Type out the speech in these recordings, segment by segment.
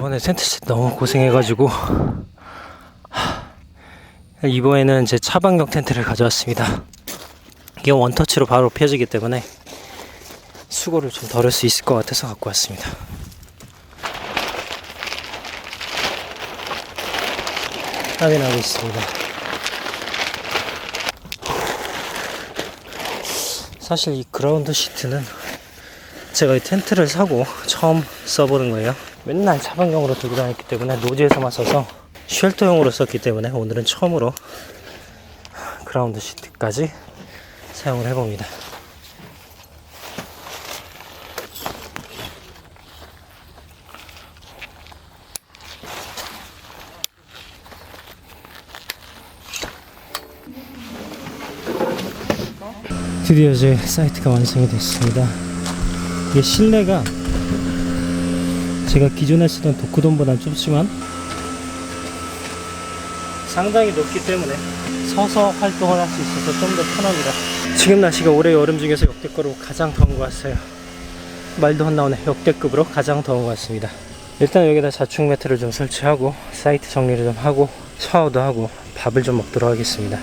저번에 칠 너무 고생해가지고 하, 이번에는 제 차방용 텐트를 가져왔습니다. 이게 원터치로 바로 펴지기 때문에 수고를 좀덜할수 있을 것 같아서 갖고 왔습니다. 땀이 나고 있습니다. 사실 이 그라운드 시트는 제가 이 텐트를 사고 처음 써보는 거예요. 맨날 차방용으로 들고 다녔기 때문에 노지에서만 써서 쉘터용으로 썼기 때문에 오늘은 처음으로 그라운드 시트까지 사용을 해봅니다. 드디어 제 사이트가 완성이 됐습니다. 이게 실내가 제가 기존에 쓰던 도크돔보다는 좁지만 상당히 높기 때문에 서서 활동을 할 수 있어서 좀 더 편합니다. 지금 날씨가 올해 여름 중에서 역대급으로 가장 더운 것 같아요. 말도 안 나오네. 역대급으로 가장 더운 것 같습니다. 일단 여기다 자충 매트를 좀 설치하고 사이트 정리를 좀 하고 샤워도 하고 밥을 좀 먹도록 하겠습니다.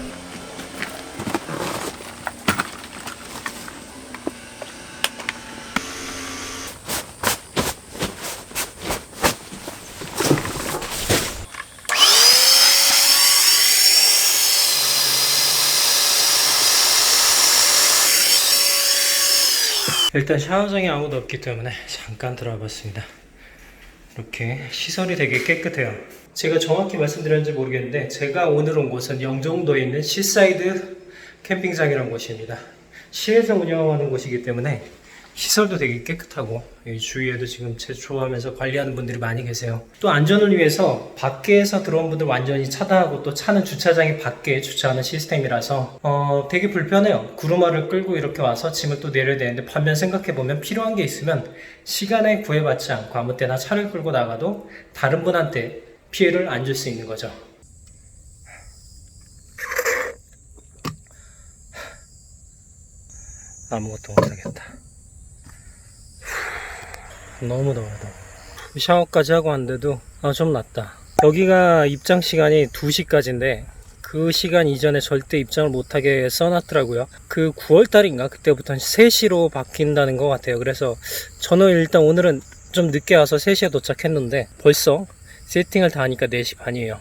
일단 샤워장에 아무도 없기 때문에 잠깐 들어와 봤습니다. 이렇게 시설이 되게 깨끗해요. 제가 정확히 말씀드렸는지 모르겠는데 제가 오늘 온 곳은 영종도에 있는 시사이드 캠핑장이라는 곳입니다. 시에서 운영하는 곳이기 때문에 시설도 되게 깨끗하고 이 주위에도 지금 제초하면서 관리하는 분들이 많이 계세요. 또 안전을 위해서 밖에서 들어온 분들 완전히 차단하고 또 차는 주차장이 밖에 주차하는 시스템이라서 어, 되게 불편해요. 구루마를 끌고 이렇게 와서 짐을 또 내려야 되는데 반면 생각해 보면 필요한 게 있으면 시간에 구애받지 않고 아무 때나 차를 끌고 나가도 다른 분한테 피해를 안 줄 수 있는 거죠. 아무것도 못하겠다. 너무 더워 더워 샤워까지 하고 왔는데도 아, 좀 낫다. 여기가 입장 시간이 2시까지인데 그 시간 이전에 절대 입장을 못하게 써놨더라고요. 그 9월달인가? 그때부터 3시로 바뀐다는 것 같아요. 그래서 저는 일단 오늘은 좀 늦게 와서 3시에 도착했는데 벌써 세팅을 다 하니까 4시 반이에요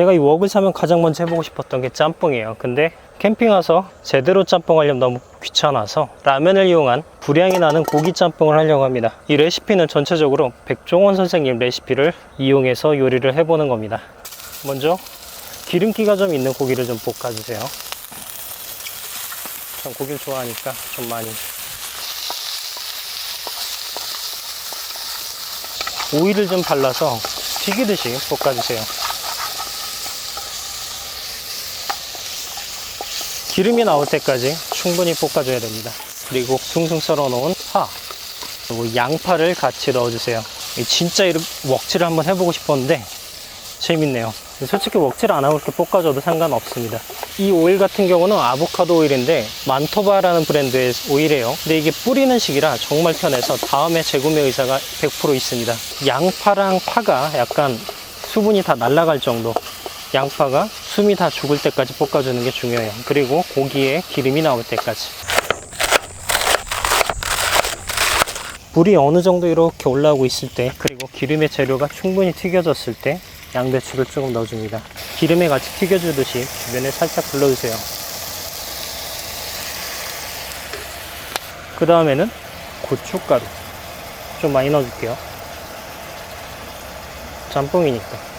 제가 이 웍을 사면 가장 먼저 해보고 싶었던 게 짬뽕이에요. 근데 캠핑 와서 제대로 짬뽕 하려면 너무 귀찮아서 라면을 이용한 불향이 나는 고기 짬뽕을 하려고 합니다. 이 레시피는 전체적으로 백종원 선생님 레시피를 이용해서 요리를 해보는 겁니다. 먼저 기름기가 좀 있는 고기를 좀 볶아주세요. 전 고기를 좋아하니까 좀 많이. 오일을 좀 발라서 튀기듯이 볶아주세요. 기름이 나올 때까지 충분히 볶아줘야 됩니다. 그리고 숭숭 썰어 놓은 파, 그리고 양파를 같이 넣어주세요. 이 진짜 이름 웍치를 한번 해보고 싶었는데 재밌네요. 솔직히 먹질 않아 그렇게 볶아줘도 상관없습니다. 이 오일 같은 경우는 아보카도 오일인데 만토바라는 브랜드의 오일이에요. 근데 이게 뿌리는 시기라 정말 편해서 다음에 재구매 의사가 100% 있습니다. 양파랑 파가 약간 수분이 다 날아갈 정도. 양파가 숨이 다 죽을 때까지 볶아주는 게 중요해요. 그리고 고기에 기름이 나올 때까지. 불이 어느 정도 이렇게 올라오고 있을 때 그리고 기름의 재료가 충분히 튀겨졌을 때 양배추를 조금 넣어줍니다. 기름에 같이 튀겨주듯이 주변에 살짝 불러주세요. 그 다음에는 고춧가루 좀 많이 넣어줄게요. 짬뽕이니까.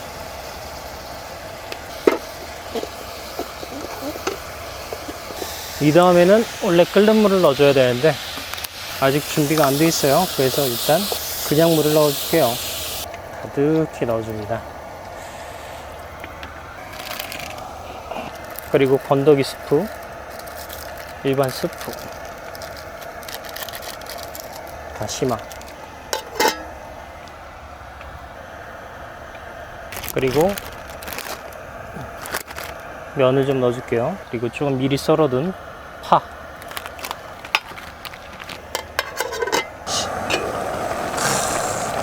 이 다음에는 원래 끓는 물을 넣어줘야 되는데 아직 준비가 안 돼 있어요. 그래서 일단 그냥 물을 넣어줄게요. 가득히 넣어줍니다. 그리고 건더기 스프, 일반 스프, 다시마, 그리고 면을 좀 넣어줄게요. 그리고 조금 미리 썰어둔 파.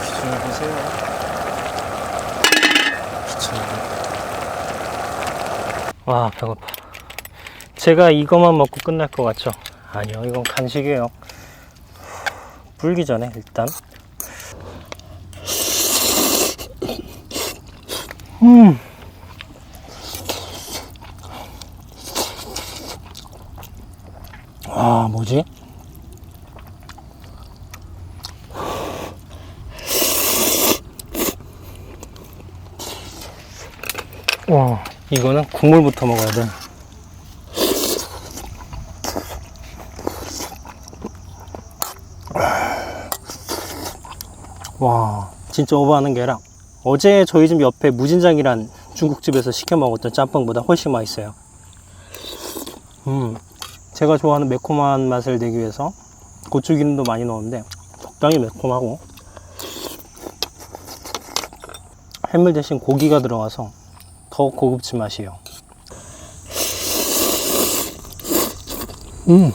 기준을 보세요. 와 배고파. 제가 이것만 먹고 끝날 것 같죠? 아니요, 이건 간식이에요. 불기 전에 일단. 음. 아, 뭐지? 와, 이거는 국물부터 먹어야 돼. 와, 진짜 오버하는 게 아니라 어제 저희 집 옆에 무진장이란 중국집에서 시켜 먹었던 짬뽕보다 훨씬 맛있어요. 음, 제가 좋아하는 매콤한 맛을 내기 위해서 고추기름도 많이 넣었는데 적당히 매콤하고 해물 대신 고기가 들어가서 더 고급진 맛이에요. 음.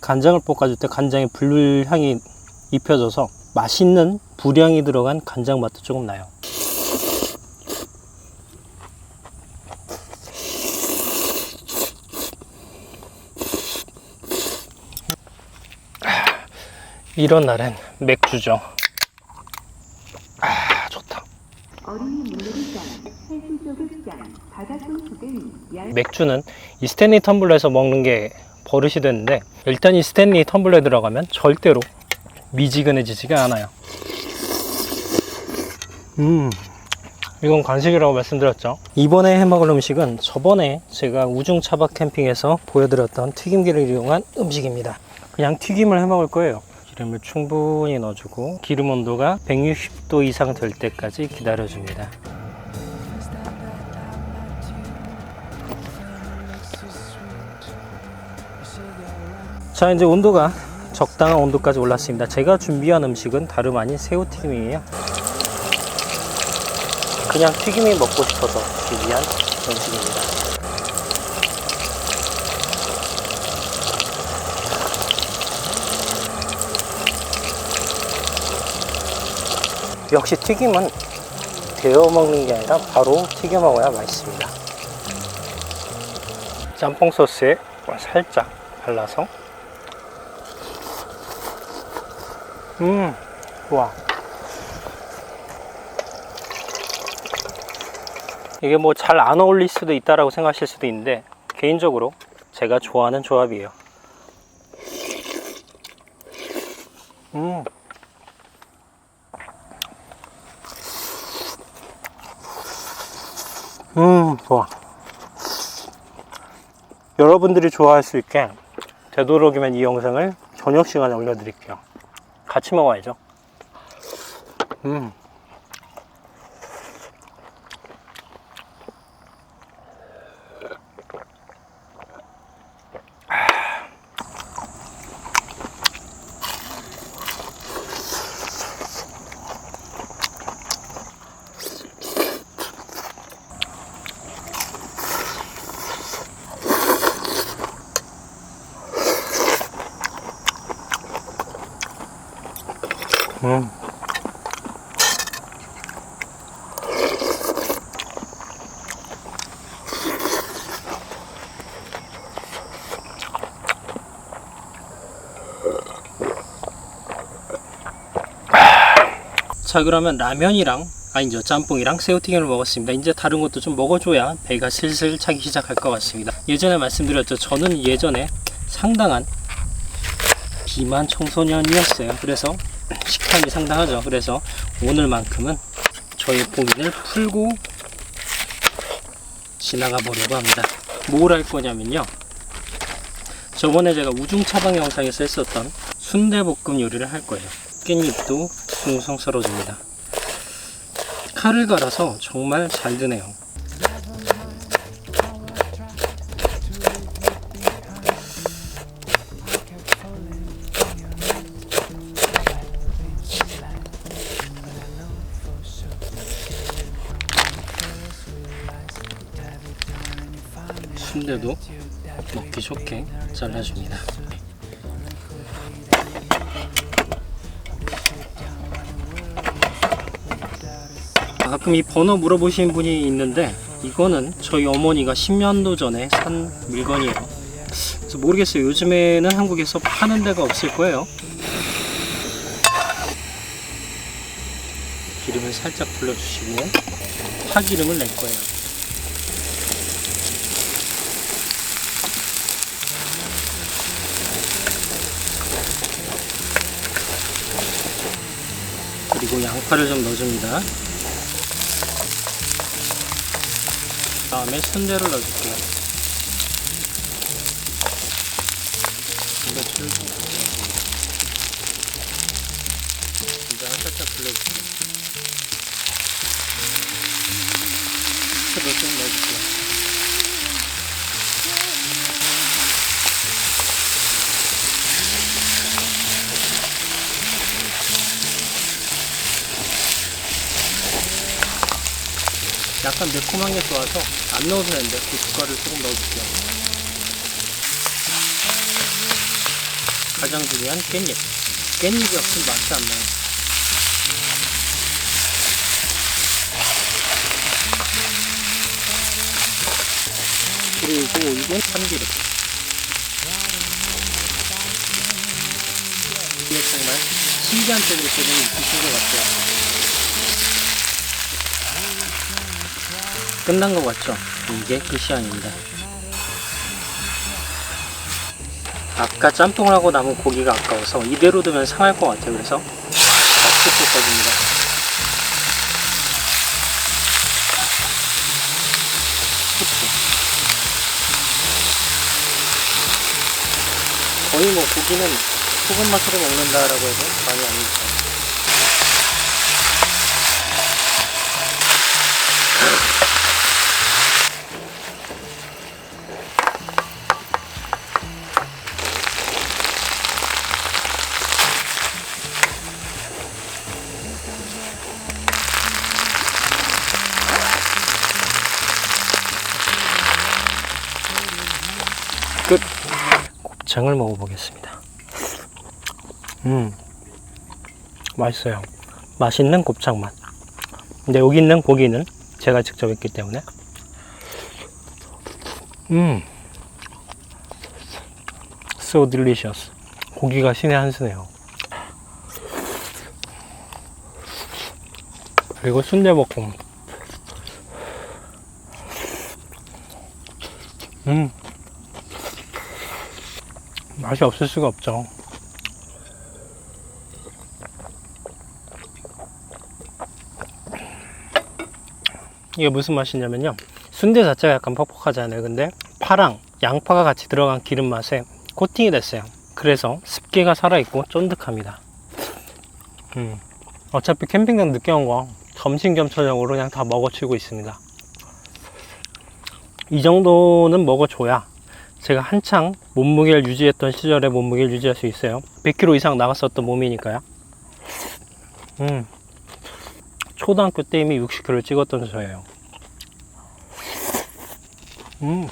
간장을 볶아줄 때 간장에 불향이 입혀져서 맛있는 불향이 들어간 간장 맛도 조금 나요. 이런 날엔 맥주죠. 아, 좋다. 어린이 물놀이장, 바닷속 맥주는 이 스탠리 텀블러에서 먹는 게 버릇이 됐는데 일단 이 스탠리 텀블러에 들어가면 절대로 미지근해지지가 않아요. 음, 이건 간식이라고 말씀드렸죠. 이번에 해먹을 음식은 저번에 제가 우중 차박 캠핑에서 보여드렸던 튀김기를 이용한 음식입니다. 그냥 튀김을 해먹을 거예요. 기름을 충분히 넣어주고 기름 온도가 160도 이상 될 때까지 기다려줍니다. 자 이제 온도가 적당한 온도까지 올랐습니다. 제가 준비한 음식은 다름 아닌 새우튀김이에요. 그냥 튀김이 먹고 싶어서 준비한 음식입니다 역시 튀김은 데워 먹는 게 아니라 바로 튀겨 먹어야 맛있습니다 짬뽕 소스에 살짝 발라서 음, 좋아. 이게 뭐 잘 안 어울릴 수도 있다라고 생각하실 수도 있는데 개인적으로 제가 좋아하는 조합이에요. 음. 음, 좋아. 여러분들이 좋아할 수 있게 되도록이면 이 영상을 저녁 시간에 올려드릴게요. 같이 먹어야죠. 음. 자 그러면 라면이랑 아니죠 짬뽕이랑 새우튀김을 먹었습니다. 이제 다른 것도 좀 먹어줘야 배가 슬슬 차기 시작할 것 같습니다. 예전에 말씀드렸죠. 저는 예전에 상당한 비만 청소년이었어요. 그래서 식탐이 상당하죠. 그래서 오늘만큼은 저의 고민을 풀고 지나가 보려고 합니다. 뭘 할 거냐면요. 저번에 제가 우중 차방 영상에서 했었던 순대볶음 요리를 할 거예요. 깻잎도 숭숭 썰어줍니다. 칼을 갈아서 정말 잘 드네요. 순대도 먹기 좋게 잘라줍니다. 가끔 이 번호 물어보시는 분이 있는데 이거는 저희 어머니가 10년도 전에 산 물건이에요. 그래서 모르겠어요. 요즘에는 한국에서 파는 데가 없을 거예요. 기름을 살짝 불러주시고 파기름을 낼 거예요. 그리고 양파를 좀 넣어줍니다. 다음에 순대를 넣어줄게요. 넣어줍니다. 간장을 살짝 불러줄게요. 채도 좀 넣어줄게요. 약간 매콤한 게 좋아서 안 넣어도 되는데 고춧가루를 조금 넣어줄게요. 가장 중요한 깻잎. 깻잎이 없으면 맛이 안 나요. 그리고 이건 참기름. 이게 정말 신기한 때를 때는 있으신 것 같아요. 끝난 것 같죠? 이게 끝이 아닙니다. 아까 짬뽕을 하고 남은 고기가 아까워서 이대로 두면 상할 것 같아요. 그래서 같이 볶아줍니다. 거의 뭐 고기는 소금 맛으로 먹는다라고 해도 많이 아닙니다. 끝. 곱창을 먹어보겠습니다. 음, 맛있어요. 맛있는 곱창 맛. 근데 여기 있는 고기는 제가 직접 했기 때문에. 음, so delicious. 고기가 신의 한 수네요. 그리고 순대볶음. 음. 맛이 없을 수가 없죠. 이게 무슨 맛이냐면요. 순대 자체가 약간 퍽퍽하잖아요. 근데 파랑 양파가 같이 들어간 기름 맛에 코팅이 됐어요. 그래서 습기가 살아있고 쫀득합니다. 음. 어차피 캠핑장 늦게 온 거 점심 겸 저녁으로 그냥 다 먹어치고 있습니다. 이 정도는 먹어줘야 제가 한창 몸무게를 유지했던 시절에 몸무게를 유지할 수 있어요. 100kg 이상 나갔었던 몸이니까요. 음. 초등학교 때 이미 60kg 찍었던 저예요. 음.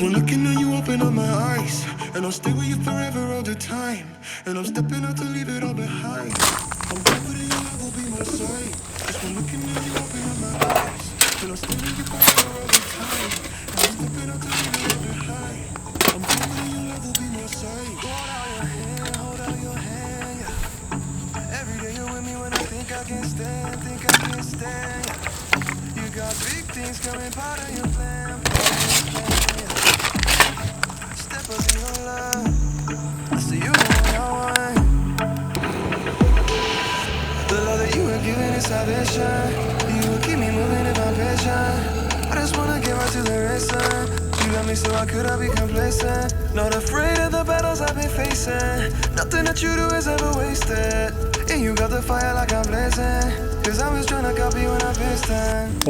When looking at you, open up my eyes. And I'll stay with you forever all the time. And I'm stepping out to leave it all behind.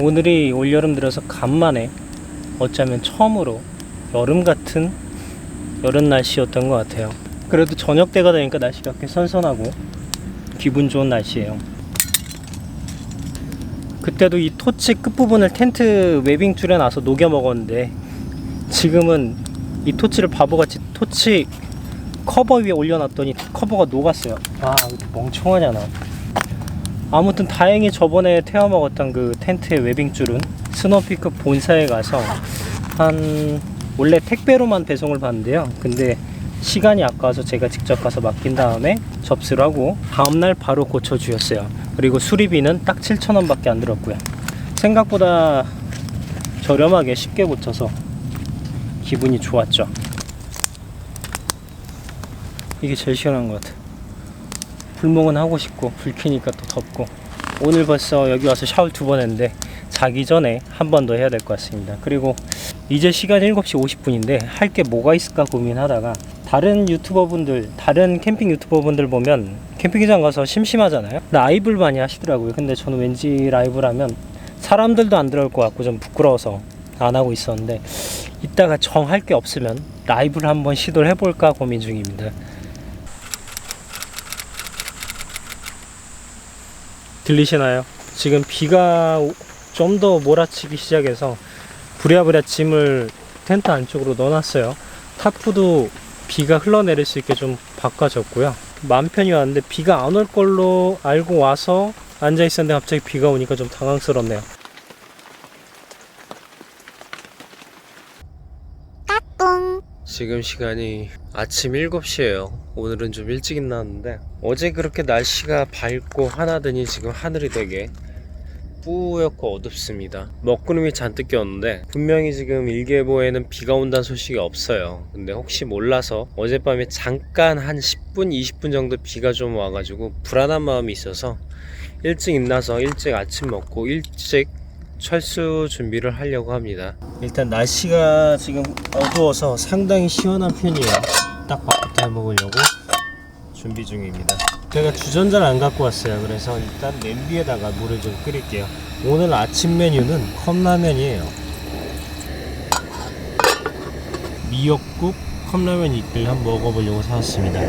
오늘이 올여름 들어서 간만에 어쩌면 처음으로 여름 같은 여름 날씨였던 것 같아요. 그래도 저녁 때가 되니까 날씨가 꽤 선선하고 기분 좋은 날씨예요. 그때도 이 토치 끝부분을 텐트 웨빙 줄에 놔서 녹여 먹었는데 지금은 이 토치를 바보같이 토치 커버 위에 올려놨더니 커버가 녹았어요. 아, 이렇게 멍청하잖아. 아무튼 다행히 저번에 태워 먹었던 그 텐트의 웨빙줄은 스노피크 본사에 가서 한 원래 택배로만 배송을 받는데요. 근데 시간이 아까워서 제가 직접 가서 맡긴 다음에 접수를 하고 다음날 바로 고쳐주셨어요. 그리고 수리비는 딱 7,000원 밖에 안 들었고요. 생각보다 저렴하게 쉽게 고쳐서 기분이 좋았죠. 이게 제일 시원한 것 같아요. 불멍은 하고 싶고 불 켜니까 또 덥고. 오늘 벌써 여기 와서 샤워 두 번 했는데 자기 전에 한 번 더 해야 될 것 같습니다. 그리고 이제 시간 7시 50분인데 할 게 뭐가 있을까 고민하다가 다른 유튜버 분들 다른 캠핑 유튜버 분들 보면 캠핑장 가서 심심하잖아요? 라이브를 많이 하시더라고요. 근데 저는 왠지 라이브를 하면 사람들도 안 들어올 것 같고 좀 부끄러워서 안 하고 있었는데 이따가 정할 게 없으면 라이브를 한번 시도를 해볼까 고민 중입니다 들리시나요? 지금 비가 좀 더 몰아치기 시작해서 부랴부랴 짐을 텐트 안쪽으로 넣어놨어요. 타프도 비가 흘러내릴 수 있게 좀 바꿔줬고요. 마음 편히 왔는데 비가 안 올 걸로 알고 와서 앉아 있었는데 갑자기 비가 오니까 좀 당황스럽네요. 지금 시간이 아침 7시예요. 오늘은 좀 일찍 일어났는데 어제 그렇게 날씨가 밝고 하나더니 지금 하늘이 되게 뿌옇고 어둡습니다. 먹구름이 잔뜩 꼈는데 분명히 지금 일기예보에는 비가 온다는 소식이 없어요. 근데 혹시 몰라서 어젯밤에 잠깐 한 10분, 20분 정도 비가 좀 와가지고 불안한 마음이 있어서 일찍 일어나서 일찍 아침 먹고 일찍 철수 준비를 하려고 합니다. 일단 날씨가 지금 어두워서 상당히 시원한 편이에요. 딱 밥부터 해 먹으려고 준비 중입니다. 제가 주전자를 안 갖고 왔어요. 그래서 일단 냄비에다가 물을 좀 끓일게요. 오늘 아침 메뉴는 컵라면이에요. 미역국 컵라면 이틀 한번 먹어보려고 사왔습니다.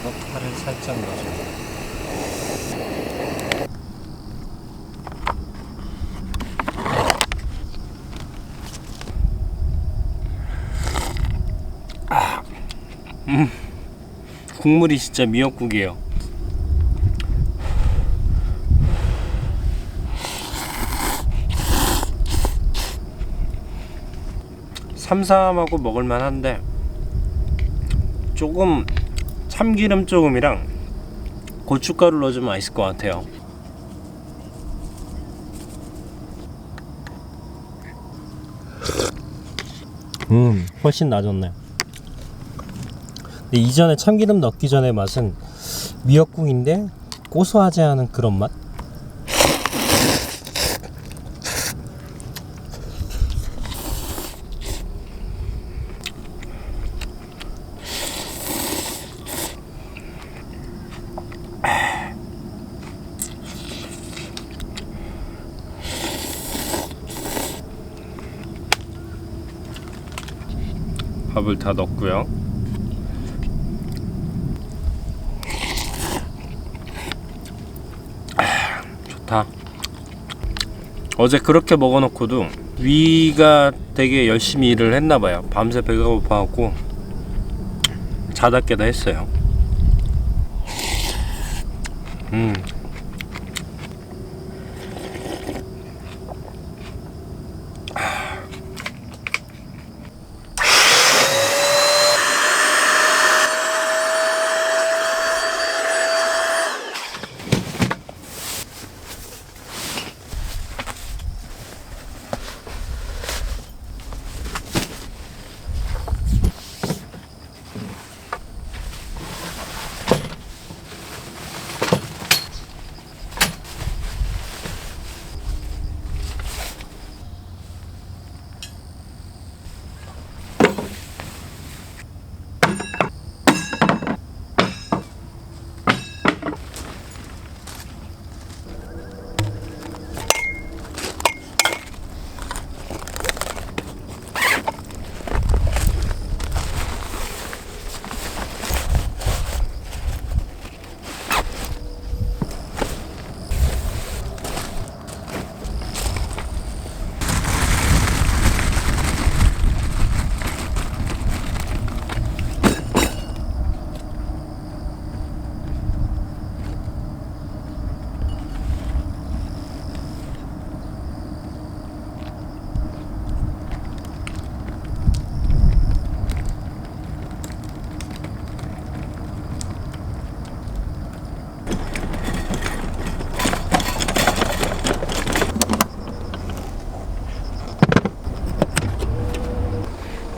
이거 파를 살짝 넣어줍니다. 아, 음, 국물이 진짜 미역국이에요. 삼삼하고 먹을만 한데 조금 참기름 조금이랑 고춧가루 넣어주면 맛있을 것 같아요. 음, 훨씬 나아졌네. 근데 이전에 참기름 넣기 전에 맛은 미역국인데 고소하지 않은 그런 맛? 밥을 다 넣고요. 좋다. 어제 그렇게 먹어놓고도 위가 되게 열심히 일을 했나봐요. 밤새 배가 고파갖고 자다 깨다 했어요.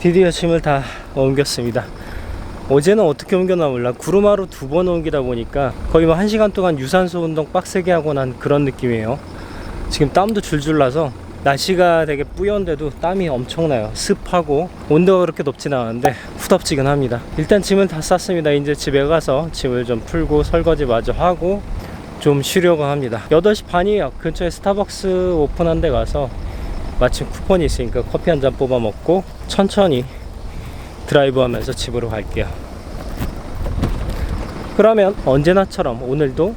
드디어 짐을 다 옮겼습니다. 어제는 어떻게 옮겼나 몰라. 구루마로 두 번 옮기다 보니까 거의 뭐 한 시간 동안 유산소 운동 빡세게 하고 난 그런 느낌이에요. 지금 땀도 줄줄 나서 날씨가 되게 뿌연데도 땀이 엄청나요. 습하고 온도가 그렇게 높진 않은데 후덥지근합니다. 일단 짐은 다 쌌습니다. 이제 집에 가서 짐을 좀 풀고 설거지 마저 하고 좀 쉬려고 합니다. 8시 반이에요. 근처에 스타벅스 오픈한 데 가서 마침 쿠폰이 있으니까 커피 한 잔 뽑아 먹고 천천히 드라이브 하면서 집으로 갈게요. 그러면 언제나처럼 오늘도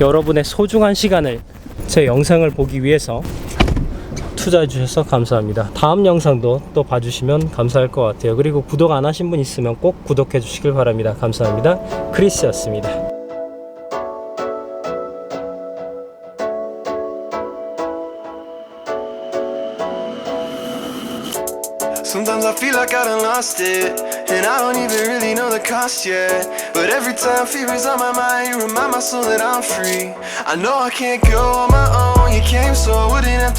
여러분의 소중한 시간을 제 영상을 보기 위해서 투자해 주셔서 감사합니다. 다음 영상도 또 봐주시면 감사할 것 같아요. 그리고 구독 안 하신 분 있으면 꼭 구독해 주시길 바랍니다. 감사합니다. 크리스였습니다. Lost it, and I don't even really know the cost yet. But every time fear is on my mind, you remind my soul that I'm free. I know I can't go on my own, you came so I wouldn't have to.